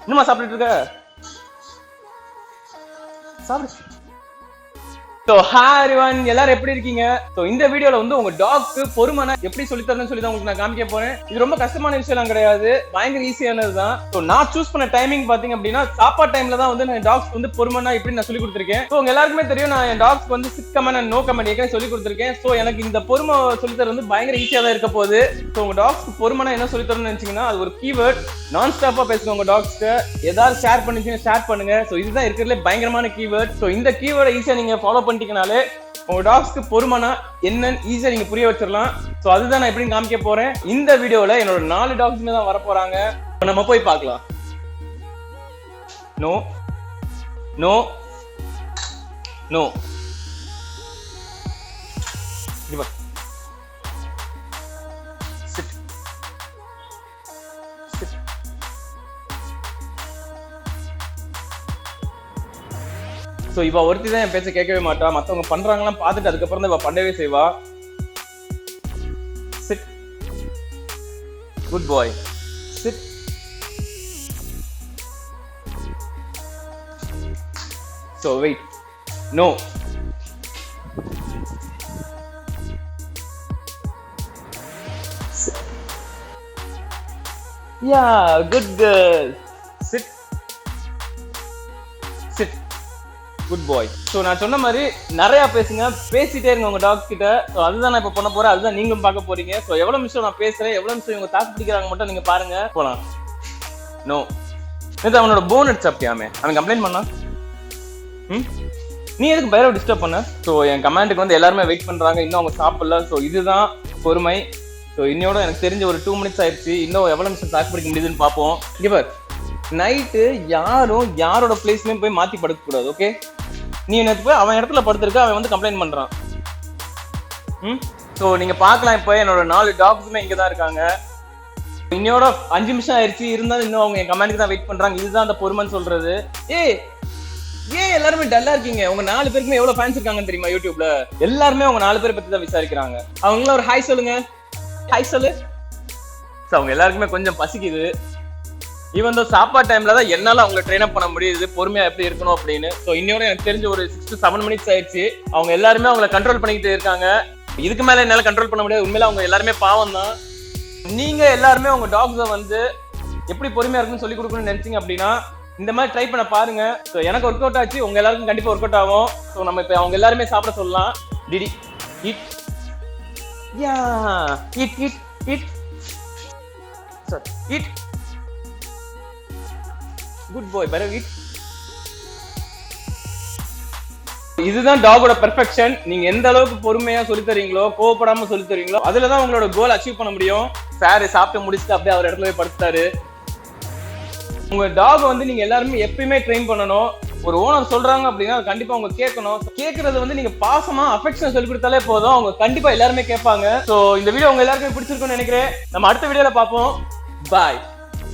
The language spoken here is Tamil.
என்னம்மா சாப்பிட்டுட்டு இருக்க? சாப்பிடு. ஸோ ஹாய் ஒன் எல்லாரும் எப்படி இருக்கீங்க? ஸோ இந்த வீடியோவில் வந்து உங்க டாக்கு பொறுமனை எப்படி சொல்லி தரணும்னு சொல்லி தான் உங்களுக்கு நான் காமிக்க போறேன். இது ரொம்ப கஷ்டமான விஷயம்லாம் கிடையாது. பயங்கர ஈஸியானது தான். ஸோ நான் சூஸ் பண்ண டைமிங் பார்த்தீங்க அப்படின்னா சாப்பாடு டைம்ல தான் வந்து நான் டாக்ஸ் வந்து பொறுமனா எப்படி நான் சொல்லி கொடுத்துருக்கேன். ஸோ உங்க எல்லாருக்குமே தெரியும் நான் என் டாக்ஸ் வந்து sit command and no command ஏற்கனவே சொல்லி கொடுத்துருக்கேன். ஸோ எனக்கு இந்த பொறுமை சொல்லி தர வந்து பயங்கர ஈஸியாக தான் இருக்க போகுது. ஸோ உங்க டாக்ஸ்க்கு பொறுமனா என்ன சொல்லி தரணும்னு நினைச்சீங்கன்னா அது ஒரு கீவேர்ட் நான் ஸ்டாப்பாக பேசுங்க உங்க டாக்ஸ்க்கு ஏதாவது ஷேர் பண்ணிச்சுன்னா ஷேர் பண்ணுங்க. ஸோ இதுதான் இருக்கிறதுல பயங்கரமான கீவேர்ட் ஸோ இந்த கீவேர்டை ஈஸியாக நீங்க ஃபாலோ பண்ணி பண்ணிட்டீங்கனாலே உங்க டாக்ஸ்க்கு பொறுமைனா என்னன்னு ஈஸியா நீங்க புரிய வச்சிடலாம் ஸோ அதுதான் நான் எப்படின்னு காமிக்க போறேன். இந்த வீடியோல என்னோட நாலு டாக்ஸுமே தான் வர போறாங்க நம்ம போய் பார்க்கலாம். நோ நோ நோ ஸோ இவ ஒருத்தி தான் என் பேச்ச கேட்கவே மாட்டா. மத்தவங்க பண்றாங்களாம் பார்த்துட்டு அதுக்கப்புறம் தான் இவ பண்ணவே செய்வா. Sit good boy sit so wait no yeah good girl good boy so நான் சொன்ன மாதிரி நிறைய பேசுங்க. பேசிட்டே இருங்க உங்க டாக் கிட்ட. ஸோ அதுதான் நான் இப்போ பண்ண போறேன். அதுதான் நீங்களும் பார்க்க போறீங்க. ஸோ எவ்வளோ நிமிஷம் நான் பேசுறேன்? எவ்வளோ நிமிஷம் இவங்க தாக்கு பிடிக்கிறாங்க மட்டும் நீங்க பாருங்க. போலாம். நோ நேற்று அவனோட போன் எடுத்து சாப்பிட்டியாமே? அவன் கம்ப்ளைண்ட் பண்ணா? ம்? நீ எதுக்கு பைரவ டிஸ்டர்ப் பண்ண? ஸோ என் கமாண்டுக்கு வந்து எல்லாருமே வெயிட் பண்ணுறாங்க இன்னும் அவங்க சாப்பிடல. ஸோ இதுதான் பொறுமை. ஸோ இன்னையோட எனக்கு தெரிஞ்ச ஒரு டூ மினிட்ஸ் ஆயிடுச்சு. இன்னும் எவ்வளோ நிமிஷம் தாக்கு பிடிக்க முடியுதுன்னு பார்ப்போம். இவர் நைட்டு யாரும் யாரோட பிளேஸ்லயும் போய் மாத்தி படுக்கக்கூடாது ஓகே நீ நேற்று போய் அவன் இடத்துல படுத்திருக்க அவன் வந்து கம்ப்ளைண்ட் பண்றான். ம்? ஸோ நீங்க பார்க்கலாம் இப்போ என்னோட நாலு டாக்ஸுமே இங்கே தான் இருக்காங்க. இன்னையோட அஞ்சு நிமிஷம் ஆயிடுச்சு இருந்தாலும் இன்னும் அவங்க என் கமெண்ட்க்கு தான் வெயிட் பண்றாங்க. இதுதான் அந்த பொறுமைன்னு சொல்றது. ஏ ஏன் எல்லாருமே டல்லா இருக்கீங்க? உங்க நாலு பேருக்குமே எவ்வளவு ஃபேன்ஸ் இருக்காங்கன்னு தெரியுமா யூடியூப்ல எல்லாருமே உங்க நாலு பேரை பத்தி தான் விசாரிக்கிறாங்க. அவங்கள ஒரு ஹாய் சொல்லுங்க. ஹாய் சொல்லு. ஸோ அவங்க எல்லாருக்குமே கொஞ்சம் பசிக்குது. ஈவன் தோ சாப்பாடு டைம்ல தான் என்னால அவங்க ட்ரெயின் அப் பண்ண முடியுது பொறுமையா எப்படி இருக்கணும் அப்படின்னு. ஸோ இன்னொரு எனக்கு தெரிஞ்ச ஒரு சிக்ஸ் டு செவன் மினிட்ஸ் ஆயிடுச்சு. அவங்க எல்லாருமே அவங்கள கண்ட்ரோல் பண்ணிக்கிட்டு இருக்காங்க. இதுக்கு மேல என்னால கண்ட்ரோல் பண்ண முடியாது. உண்மையில அவங்க எல்லாருமே பாவம் தான். நீங்க எல்லாருமே உங்க டாக்ஸை வந்து எப்படி பொறுமையா இருக்குன்னு சொல்லி கொடுக்கணும்னு நினைச்சீங்க அப்படின்னா இந்த மாதிரி ட்ரை பண்ண பாருங்க. ஸோ எனக்கு ஒர்க் அவுட் ஆச்சு. உங்க எல்லாருக்கும் கண்டிப்பா ஒர்க் அவுட் ஆகும். ஸோ நம்ம இப்போ அவங்க எல்லாருமே சாப்பிட சொல்லலாம். DD eat yeah eat eat eat sir eat good boy பரவ் இதுதான் டாகோட பெர்ஃபெக்ஷன் நீங்க எந்த அளவுக்கு பொறுமையா சொல்லி தரீங்களோ கோவப்படாம சொல்லி தரீங்களோ அதுல தான் உங்களோட கோல் அச்சீவ் பண்ண முடியும். சார் சாப்பிட்டு முடிச்சுட்டு அப்படியே அவர் இடத்துல போய் படுத்தாரு உங்க டாக் வந்து நீங்க எல்லாருமே எப்பயுமே ட்ரெயின் பண்ணணும். ஒரு ஓனர் சொல்றாங்க அப்படின்னா கண்டிப்பா அவங்க கேட்கணும். கேட்கறது வந்து நீங்க பாசமா அஃபெக்ஷன் சொல்லி கொடுத்தாலே போதும். அவங்க கண்டிப்பா எல்லாருமே கேட்பாங்க. சோ இந்த வீடியோ உங்க எல்லாருக்குமே பிடிச்சிருக்கும்னு நினைக்கிறேன். நம்ம அடுத்த வீடியோல பார்ப்போம். பாய்